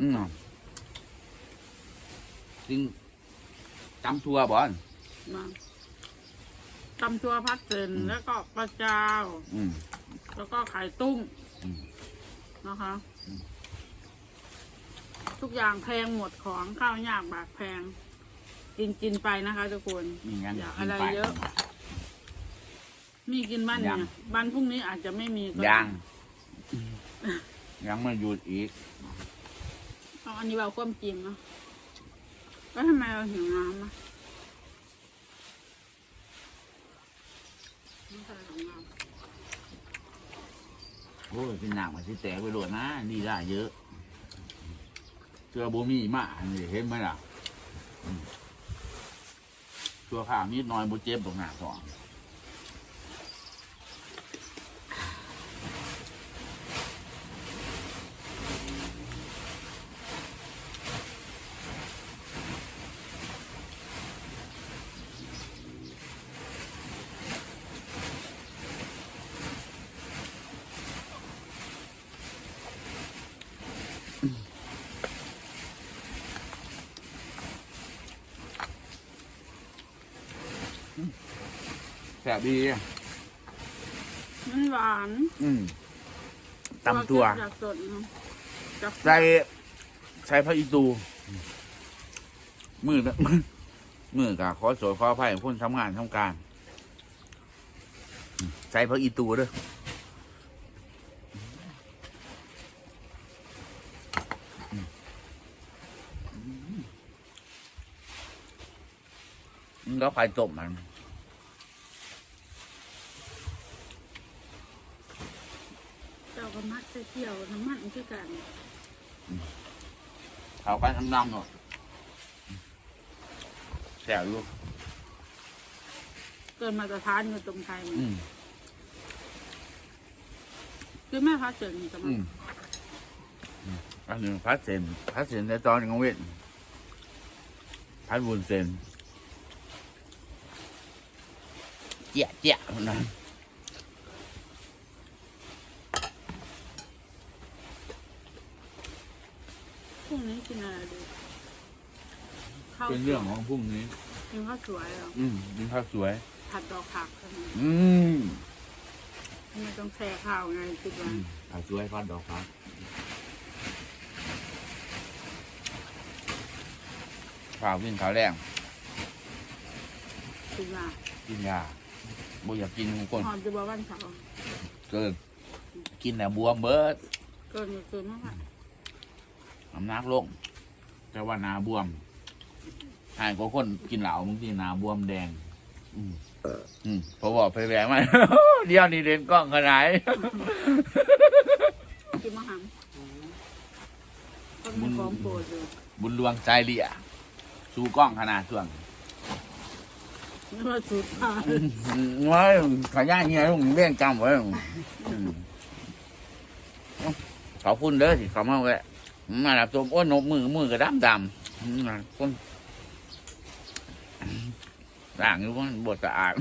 อืมจริงจำทัวบ่อนมาตำตัวพัดเซนอืมแล้วก็ปลาจาวอืม แล้วก็ไข่ตุ้มอืม นะคะอืมทุกอย่างแพงหมดของข้าวยากบากแพง กินกินไปนะคะทุกคน มีงั้นอยากกิอะนไรไป เยอะ มีกินบ้านยัเนี่ยงบ้านพรุ่งนี้อาจจะไม่มีก็ยัง ยังไม่หยุดอีกเอันนี้เราความจริงเนาะแล้วทำไมเราหิวน้ำนะไม่ใช่ของเราโอ้ยเป็นหนักมาที่แตกไปโดดนะดีได้เยอะเชื่อบ่มีมาอันนี้เห็นไหมล่ะตัวข้าวนิดหน่อยบ่เจ็บตรงหน้าท้อง แสบดี มันหวานอืมตำตัวจากสดเนาะจากใส่ใส่พระอิตูมือนะมือกะขอสวยขออภัยคนทำงานทำการอืมใส่พระอิตูเด้ออืมอืมแล้วไข่ต้มมัน เจ้า ก็มักจะเที่ยวน้ำมันคือกันเขากันทำน้ำหน่อยแสบอยู่เกินมาตรฐานอยู่ตรงไทยอืมคือแม่พักเจอนี่จะอืมามอืมอันหนึ่งพัดเซนพัดเซนในตอนกลางเว้นพัดบุญเซนเจี๊ยะเจี๊ยะคนนั้น พรุ่งนี้กินอะไรดีข้าวเป็นเรื่องของพรุ่งนี้กินข้าวสวยเหรออืมกินข้าวสวย ผัดดอกผักใช่ไหมอืมไม่ต้องแช่ข้าวไงคิดว่าอืมข้าวสวยพัดดอกพักข้าวกินข้าวแรงคิดว่ากินยาบ่อยากกินทุกคนหอมจะบอกวันเสาร์เกินกินแล้วบวมเบิด เกินอยู่คืนเมื่อไหร่น้ำหนักลงแต่ว่าหนาบวมหายกว่าคนกินเหล้าบางทีหนาบวมแดง อืมอืมพอบอกไปแหวกมาเดี๋ยวนี้เด่นกล้องขนาดไหนกินมะขามก็มีของโปรดอยู่บุญดวงใจเหลี่ยสู้กล้องขนาดส่วงนี่ว่าสุดท้ายว่าขย่าเงี้ยลุงเลี้ยงจำไว้อืมขอบคุณเด้อที่เขามาแวะ มาดับตัวโอ้ยนกมือมือกระดำดำอืมคนร่างอยู่ว่าบทสะอาด